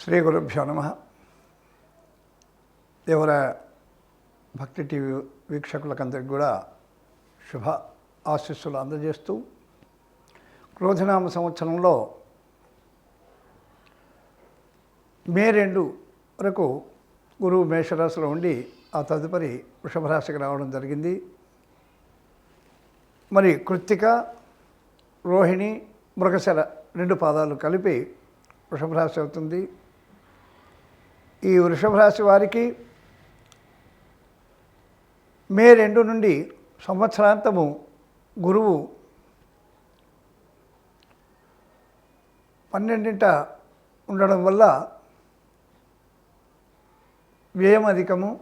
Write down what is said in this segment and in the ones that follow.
శ్రీ గురుభ్యో నమ. దేవర భక్తి టీవీ వీక్షకులకందరికి కూడా శుభ ఆశీస్సులు అందజేస్తూ క్రోధనామ సంవత్సరంలో మే రెండు వరకు గురువు మేషరాశిలో ఉండి ఆ తదుపరి వృషభ రాశికి రావడం జరిగింది. మరి కృత్తిక రోహిణి మృగశర రెండు పాదాలు కలిపి వృషభ రాశి అవుతుంది. ఈ వృషభ రాశి వారికి మే రెండు నుండి సంవత్సరాంతము గురువు పన్నెండింట ఉండడం వల్ల వ్యయం అధికము.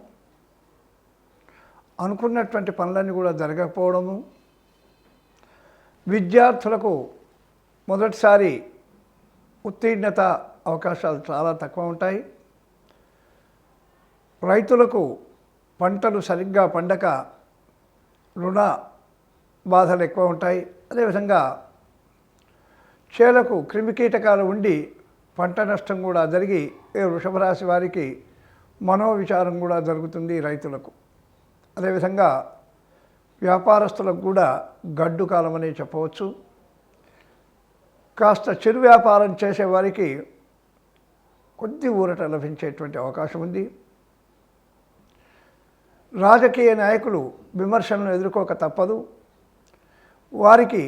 అనుకున్నటువంటి పనులన్నీ కూడా జరగకపోవడము. విద్యార్థులకు మొదటిసారి ఉత్తీర్ణత అవకాశాలు చాలా తక్కువ ఉంటాయి. రైతులకు పంటలు సరిగ్గా పండక రుణ బాధలు ఎక్కువ ఉంటాయి. అదేవిధంగా చేలకు క్రిమికీటకాలు ఉండి పంట నష్టం కూడా జరిగి ఏ వృషభ రాశి వారికి మనోవిచారం కూడా జరుగుతుంది రైతులకు. అదేవిధంగా వ్యాపారస్తులకు కూడా గడ్డు కాలం అని చెప్పవచ్చు. కాస్త చిరు వ్యాపారం చేసేవారికి కొద్ది ఊరట లభించేటువంటి అవకాశం ఉంది. రాజకీయ నాయకులు విమర్శలను ఎదుర్కోక తప్పదు. వారికి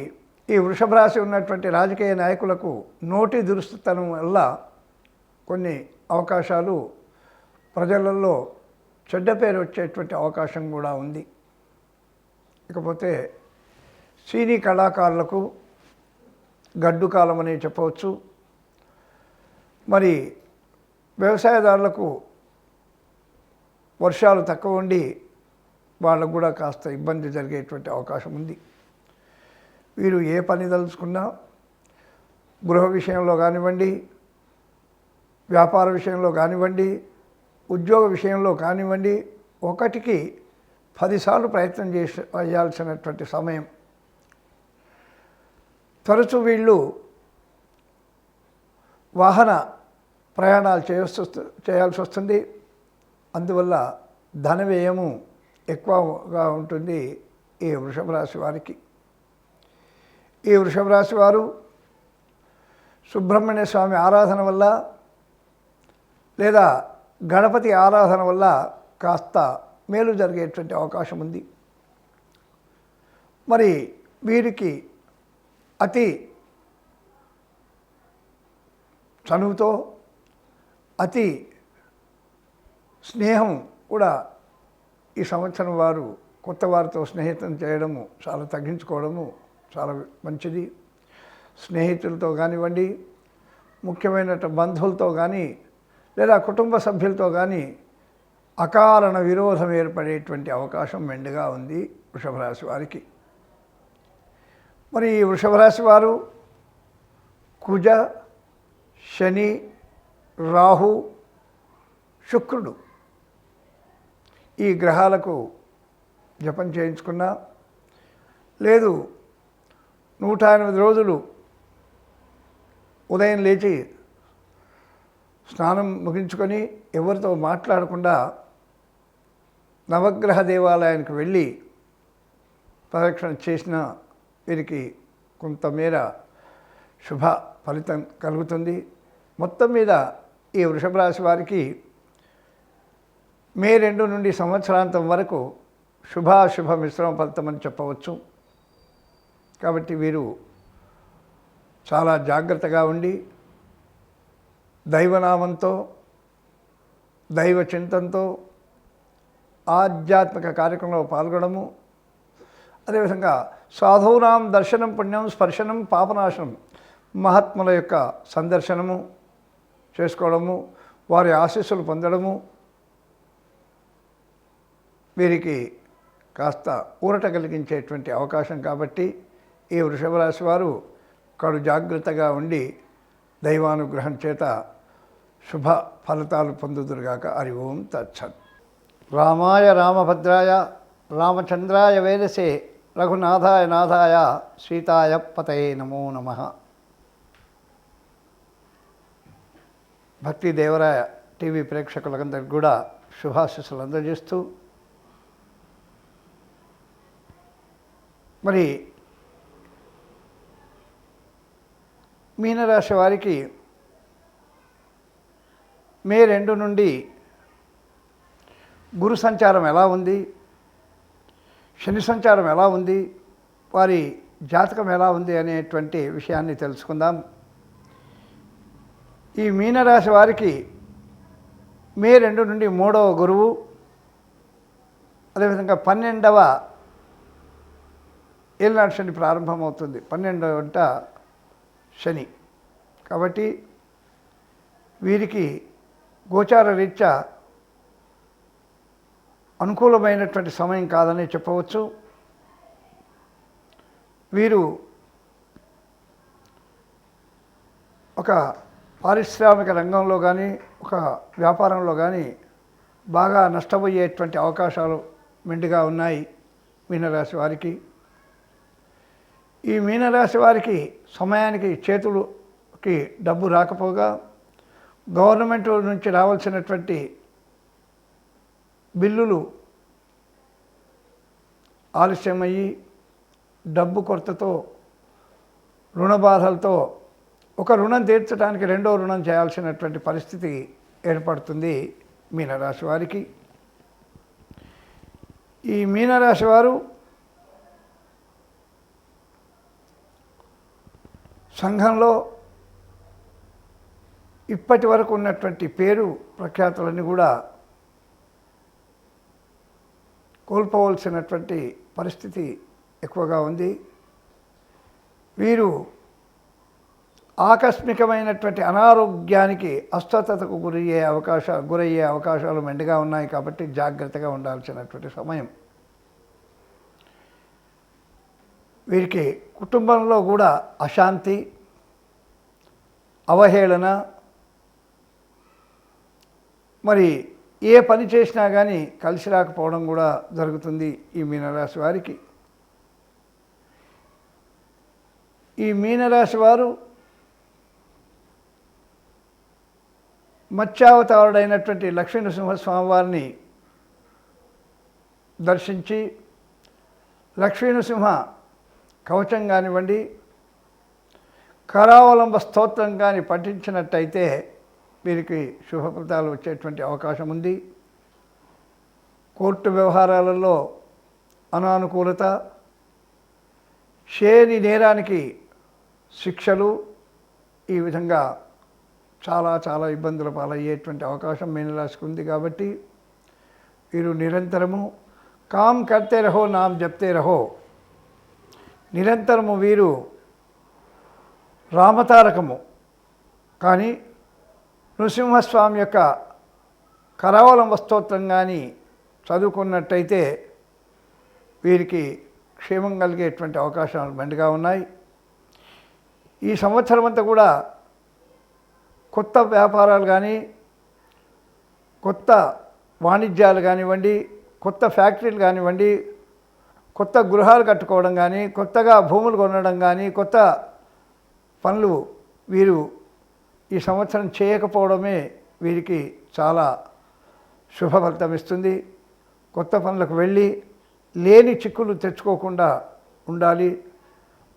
ఈ వృషభ రాశి ఉన్నటువంటి రాజకీయ నాయకులకు నోటి దురుస్తుతనం వల్ల కొన్ని అవకాశాలు ప్రజలలో చెడ్డ పేరు వచ్చేటువంటి అవకాశం కూడా ఉంది. ఇకపోతే సినీ కళాకారులకు గడ్డు కాలం అని చెప్పవచ్చు. మరి వ్యవసాయదారులకు వర్షాలు తక్కువ ఉండి వాళ్ళకు కూడా కాస్త ఇబ్బంది జరిగేటువంటి అవకాశం ఉంది. వీరు ఏ పని తలుచుకున్నా గృహ విషయంలో కానివ్వండి వ్యాపార విషయంలో కానివ్వండి ఉద్యోగ విషయంలో కానివ్వండి ఒకటికి పదిసార్లు ప్రయత్నం చేసి చేయాల్సినటువంటి సమయం. తరచు వీళ్ళు వాహన ప్రయాణాలు చేయవలసి చేయాల్సి వస్తుంది అందువల్ల ధన వ్యయము ఎక్కువగా ఉంటుంది ఈ వృషభ రాశి వారికి. ఈ వృషభ రాశి వారు సుబ్రహ్మణ్య స్వామి ఆరాధన వల్ల లేదా గణపతి ఆరాధన వల్ల కాస్త మేలు జరిగేటువంటి అవకాశం ఉంది. మరి వీరికి అతి చనువుతో అతి స్నేహం కూడా ఈ సంవత్సరం వారు కొత్త వారితో స్నేహితం చేయడము చాలా తగ్గించుకోవడము చాలా మంచిది. స్నేహితులతో కానివ్వండి ముఖ్యమైన బంధువులతో కానీ లేదా కుటుంబ సభ్యులతో కానీ అకారణ విరోధం ఏర్పడేటువంటి అవకాశం మెండుగా ఉంది వృషభరాశి వారికి. మరి ఈ వృషభరాశి వారు కుజ శని రాహు శుక్రుడు ఈ గ్రహాలకు జపం చేయించుకున్నా లేదు నూట ఎనిమిది రోజులు ఉదయం లేచి స్నానం ముగించుకొని ఎవరితో మాట్లాడకుండా నవగ్రహ దేవాలయానికి వెళ్ళి ప్రదక్షిణ చేసిన వీరికి కొంతమేర శుభ ఫలితం కలుగుతుంది. మొత్తం మీద ఈ వృషభ రాశి వారికి మే రెండు నుండి సంవత్సరాంతం వరకు శుభాశుభ మిశ్రమ ఫలితం అని చెప్పవచ్చు. కాబట్టి వీరు చాలా జాగ్రత్తగా ఉండి దైవనామంతో దైవ చింతనతో ఆధ్యాత్మిక కార్యక్రమంలో పాల్గొనడము అదేవిధంగా సాధువునాం దర్శనం పుణ్యం స్పర్శనం పాపనాశనం మహాత్ముల యొక్క సందర్శనము చేసుకోవడము వారి ఆశీస్సులు పొందడము వీరికి కాస్త ఊరట కలిగించేటువంటి అవకాశం కాబట్టి ఈ వృషభ రాశి వారు కడు జాగ్రత్తగా ఉండి దైవానుగ్రహం చేత శుభ ఫలితాలు పొందుదురుగాక. హరి ఓం తచ్చత్ రామాయ రామభద్రాయ రామచంద్రాయ వేదసే రఘునాథాయ నాథాయ సీతాయ పతయే నమో నమః. భక్తి దేవరాయ టీవీ ప్రేక్షకులందరికీ కూడా శుభాశిస్సులు అందజేస్తూ మరి మీనరాశి వారికి మే రెండు నుండి గురు సంచారం ఎలా ఉంది? శని సంచారం ఎలా ఉంది? వారి జాతకం ఎలా ఉంది అనేటువంటి విషయాన్ని తెలుసుకుందాం. ఈ మీనరాశి వారికి మే రెండు నుండి మూడవ గురువు అదేవిధంగా పన్నెండవ ఏలినాడు శని ప్రారంభమవుతుంది. పన్నెండవ వంట శని. కాబట్టి వీరికి గోచార రీత్యా అనుకూలమైనటువంటి సమయం కాదని చెప్పవచ్చు. వీరు ఒక పారిశ్రామిక రంగంలో కానీ ఒక వ్యాపారంలో కానీ బాగా నష్టపోయేటువంటి అవకాశాలు మెండుగా ఉన్నాయి మీనరాశి వారికి. ఈ మీనరాశి వారికి సమయానికి చేతులకి డబ్బు రాకపోగా గవర్నమెంట్ నుంచి రావాల్సినటువంటి బిల్లులు ఆలస్యమయ్యి డబ్బు కొరతతో రుణ బాధలతో ఒక రుణం తీర్చడానికి రెండో రుణం చేయాల్సినటువంటి పరిస్థితి ఏర్పడుతుంది మీనరాశి వారికి. ఈ మీనరాశి వారు సంఘంలో ఇప్పటి వరకు ఉన్నటువంటి పేరు ప్రఖ్యాతులన్నీ కూడా కోల్పోవలసినటువంటి పరిస్థితి ఎక్కువగా ఉంది. వీరు ఆకస్మికమైనటువంటి అనారోగ్యానికి అస్వస్థతకు గురయ్యే అవకాశ గురయ్యే అవకాశాలు మెండుగా ఉన్నాయి కాబట్టి జాగ్రత్తగా ఉండాల్సినటువంటి సమయం. వీరికి కుటుంబంలో కూడా అశాంతి అవహేళన మరి ఏ పని చేసినా కానీ కలిసి రాకపోవడం కూడా జరుగుతుంది ఈ మీనరాశి వారికి. ఈ మీనరాశి వారు మత్స్యావతారుడైనటువంటి లక్ష్మీ నృసింహస్వామి వారిని దర్శించి లక్ష్మీ నృసింహ కవచం కానివ్వండి కరావలంబ స్తోత్రం కానీ పఠించినట్టయితే వీరికి శుభ ఫలితాలు వచ్చేటువంటి అవకాశం ఉంది. కోర్టు వ్యవహారాలలో అనానుకూలత షేని నేరానికి శిక్షలు ఈ విధంగా చాలా చాలా ఇబ్బందుల పాలయ్యేటువంటి అవకాశం మీనరాశికి ఉంది కాబట్టి వీరు నిరంతరము కామ్ కర్తే రహో నామ్ జప్తే రహో నిరంతరము వీరు రామతారకము. కానీ నృసింహస్వామి యొక్క కరావలం స్తోత్రం కానీ చదువుకున్నట్టయితే వీరికి క్షేమం కలిగేటువంటి అవకాశాలు మెండుగా ఉన్నాయి. ఈ సంవత్సరం అంతా కూడా కొత్త వ్యాపారాలు కానీ కొత్త వాణిజ్యాలు కానివ్వండి కొత్త ఫ్యాక్టరీలు కానివ్వండి కొత్త గృహాలు కట్టుకోవడం కానీ కొత్తగా భూములు కొనడం కానీ కొత్త పనులు వీరు ఈ సంవత్సరం చేయకపోవడమే వీరికి చాలా శుభఫలితం ఇస్తుంది. కొత్త పనులకు వెళ్ళి లేని చిక్కులు తెచ్చుకోకుండా ఉండాలి.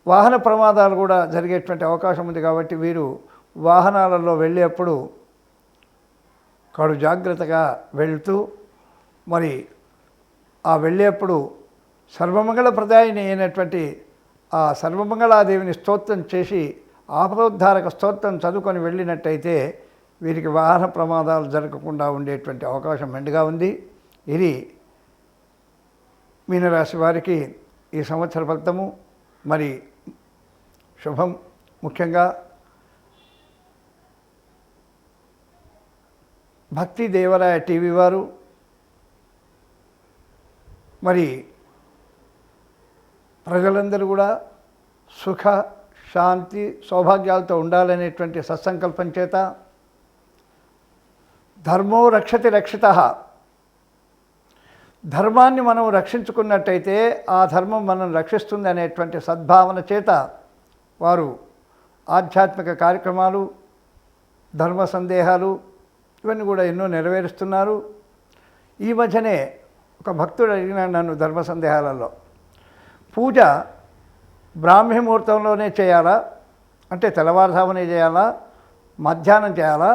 వాహన ప్రమాదాలు కూడా జరిగేటువంటి అవకాశం ఉంది కాబట్టి వీరు వాహనాలలో వెళ్ళేప్పుడు కడు జాగ్రత్తగా వెళ్తూ మరి ఆ వెళ్ళేప్పుడు సర్వమంగళ ప్రదాయిని అయినటువంటి ఆ సర్వమంగళాదేవిని స్తోత్రం చేసి ఆపదోద్ధారక స్తోత్రం చదువుకొని వెళ్ళినట్టయితే వీరికి వాహన ప్రమాదాలు జరగకుండా ఉండేటువంటి అవకాశం మెండుగా ఉంది. ఇది మీనరాశి వారికి ఈ సంవత్సర ఫలితము. మరి శుభం ముఖ్యంగా భక్తి దేవరాయ టీవీ వారు. మరి ప్రజలందరూ కూడా సుఖ శాంతి సౌభాగ్యాలతో ఉండాలనేటువంటి సత్సంకల్పం చేత ధర్మో రక్షతి రక్షిత. ధర్మాన్ని మనం రక్షించుకున్నట్టయితే ఆ ధర్మం మనం రక్షిస్తుంది అనేటువంటి సద్భావన చేత వారు ఆధ్యాత్మిక కార్యక్రమాలు ధర్మ సందేహాలు ఇవన్నీ కూడా ఎన్నో నెరవేరుస్తున్నారు. ఈ మధ్యనే ఒక భక్తుడు అడిగినాడు నన్ను ధర్మ సందేహాలలో. పూజ బ్రాహ్మీ ముహూర్తంలోనే చేయాలా? అంటే తెల్లవారుజామునే చేయాలా? మధ్యాహ్నం చేయాలా?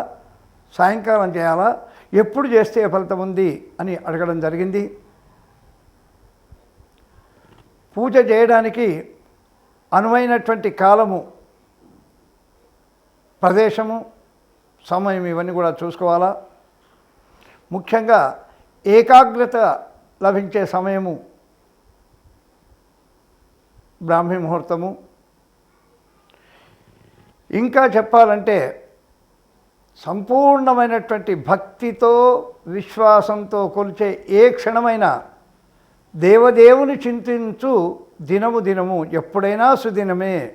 సాయంకాలం చేయాలా? ఎప్పుడు చేస్తే ఫలితం ఉంది అని అడగడం జరిగింది. పూజ చేయడానికి అనువైనటువంటి కాలము ప్రదేశము సమయం ఇవన్నీ కూడా చూసుకోవాలా? ముఖ్యంగా ఏకాగ్రత లభించే సమయము బ్రాహ్మీ ముహూర్తము. ఇంకా చెప్పాలంటే సంపూర్ణమైనటువంటి భక్తితో విశ్వాసంతో కొలిచే ఏ క్షణమైన దేవదేవుని చింతించు దినము దినము ఎప్పుడైనా సుదినమే.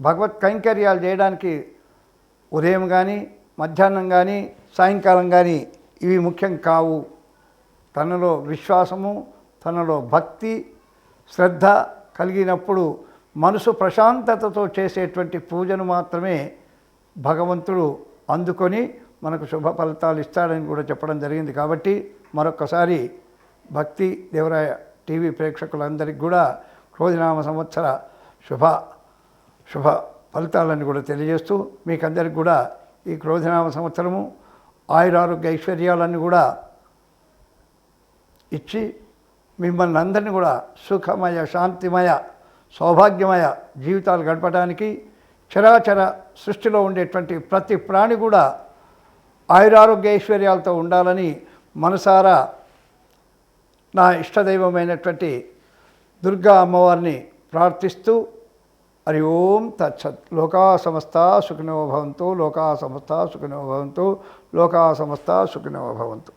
భగవత్ కైంకర్యాలు చేయడానికి ఉదయం కానీ మధ్యాహ్నం కానీ సాయంకాలం కానీ ఇవి ముఖ్యం కావు. తనలో విశ్వాసము తనలో భక్తి శ్రద్ధ కలిగినప్పుడు మనసు ప్రశాంతతతో చేసేటువంటి పూజను మాత్రమే భగవంతుడు అందుకొని మనకు శుభ ఫలితాలు ఇస్తాడని కూడా చెప్పడం జరిగింది. కాబట్టి మరొకసారి భక్తి దేవరాయ టీవీ ప్రేక్షకులందరికీ కూడా క్రోధినామ సంవత్సర శుభ శుభ ఫలితాలను కూడా తెలియజేస్తూ మీకందరికి కూడా ఈ క్రోధినామ సంవత్సరము ఆయురారోగ్య ఐశ్వర్యాలన్నీ కూడా ఇచ్చి మిమ్మల్ని అందరినీ కూడా సుఖమయ శాంతిమయ సౌభాగ్యమయ జీవితాలు గడపడానికి చరాచర సృష్టిలో ఉండేటువంటి ప్రతి ప్రాణి కూడా ఆయురారోగ్య ఐశ్వర్యాలతో ఉండాలని మనసారా నా ఇష్టదైవమైనటువంటి దుర్గా అమ్మవారిని ప్రార్థిస్తూ హరి ఓం తచ్చత్ లోకా సమస్త సుఖినోభవంతు లోకా సమస్త సుఖినోభవంతు లోకా సమస్త సుఖినోభవంతు